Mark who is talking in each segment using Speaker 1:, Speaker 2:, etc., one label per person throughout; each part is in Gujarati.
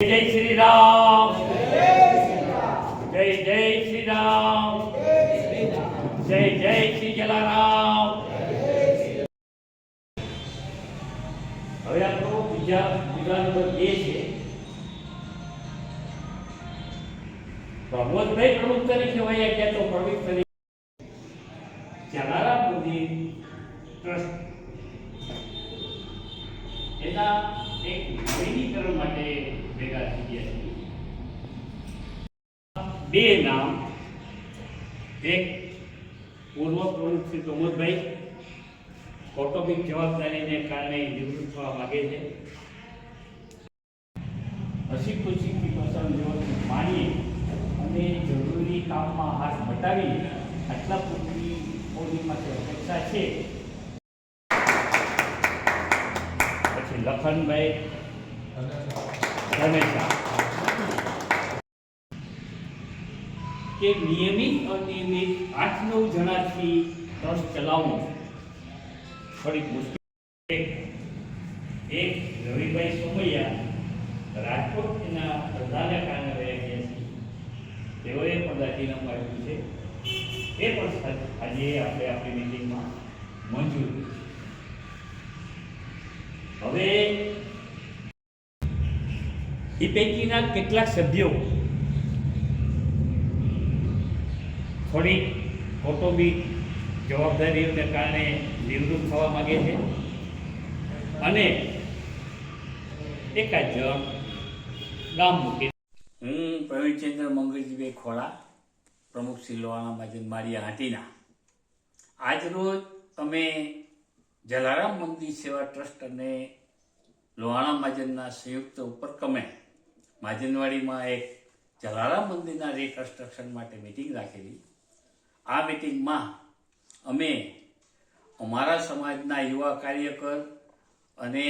Speaker 1: જય શ્રી રામ જય જય શ્રી રામ જય જય શ્રી જલારામ હવે આપણો બીજા બીજા નંબર બે છે. પ્રમોદભાઈ પ્રમુખ તરીકે હોય એના એક નવીનીકરણ માટે ભેગા થઈ ગયા છે. બે નામ. એક પૂર્વ પ્રમુખ શ્રી પ્રમોદભાઈ. કૌટુંબિક જવાબદારીને કારણે નિવૃત્ત થવા માગે છે. હસી ખુશીથી પસંદ વ્યવસ્થિત માણીએ અને જરૂરી કામમાં હાથ બટાવી આટલા પૂરતી કોની પાસે અપેક્ષા છે. લખનભાઈ કે નિયમિત અનિયમિત આઠ નવ જણાથી ટ્રસ્ટ ચલાવવું થોડીક મુશ્કેલ એક રવિભાઈ સોમૈયા રાજકોટ એના ધંધાના કારણે રહ્યા ગયા છે. તેઓએ પણ રાજીનામું આપ્યું છે. એ પણ આજે આપણે આપણી મિટિંગમાં મંજૂર. હવે, એ પૈકીના કેટલાક સભ્યો થોડી કૌટુંબિક જવાબદારીઓને કારણે નિવૃત્ત થવા માગે છે. અને એકાદ જણ ગામ મૂકી. હું પ્રવીણચંદ્ર મંગળજીભાઈ ખોડા, પ્રમુખ શ્રી લોહાણા મહાજન મારિયા હાટીના. આજરોજ તમે જલારામ મંદિર સેવા ટ્રસ્ટ અને લોહાણા મહાજનના સંયુક્ત ઉપક્રમે માજનવાડીમાં એક જલારામ મંદિરના રિકન્સ્ટ્રક્શન માટે મિટિંગ રાખેલી. આ મિટિંગમાં અમે અમારા સમાજના યુવા કાર્યકર અને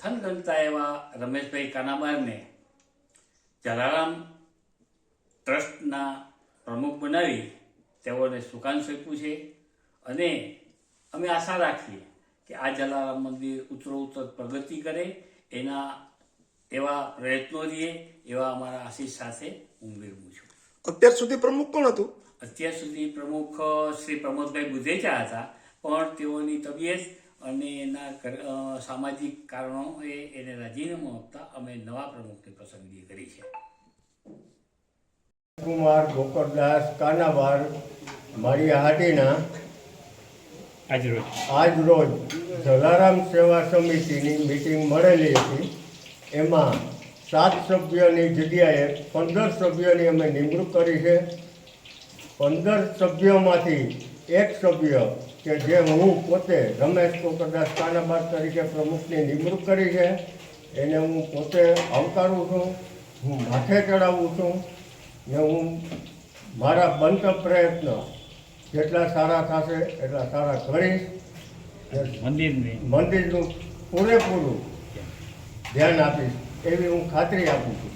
Speaker 1: થનગનતા એવા રમેશભાઈ કાનાબારને જલારામ ટ્રસ્ટના પ્રમુખ બનાવી તેઓને સુકાન સોંપ્યું છે અને અમે આશા રાખીએ કે આ જલારામ મંદિર ઉત્તરોત્તર પ્રગતિ કરે એના એવા પ્રયત્નો રહીએ એવા અમારા આશીષ સાથે હું મેળવું છું.
Speaker 2: અત્યાર સુધી પ્રમુખ કોણ હતું?
Speaker 1: અત્યાર સુધી પ્રમુખ શ્રી પ્રમોદભાઈ બુધેચા હતા પણ તેઓની તબિયત અને એના સામાજિક કારણોએ એને રાજીનામું આપતા અમે નવા પ્રમુખની પસંદગી કરી છે.
Speaker 3: કુમાર ગોકળદાસ કાનાવાર મારી હાટીના
Speaker 1: આજ રોજ.
Speaker 3: આજ જલારામ સેવા સમિતિની મિટિંગ મળેલી હતી. એમાં સાત સભ્યોની જગ્યાએ પંદર સભ્યોની અમે નિમણૂક કરી છે. પંદર સભ્યોમાંથી એક સભ્ય કે જે હું પોતે રમેશ કોકરદાસ કાનાબાર તરીકે પ્રમુખની નિમણૂક કરી છે, એને હું પોતે આવકારું છું, હું માથે ચડાવું છું ને હું મારા બનતા પ્રયત્ન જેટલા સારા થશે એટલા સારા કરીશ
Speaker 1: મંદિરની.
Speaker 3: મંદિરનું પૂરેપૂરું ધ્યાન આપીશ. એવી હું ખાતરી આપું છું.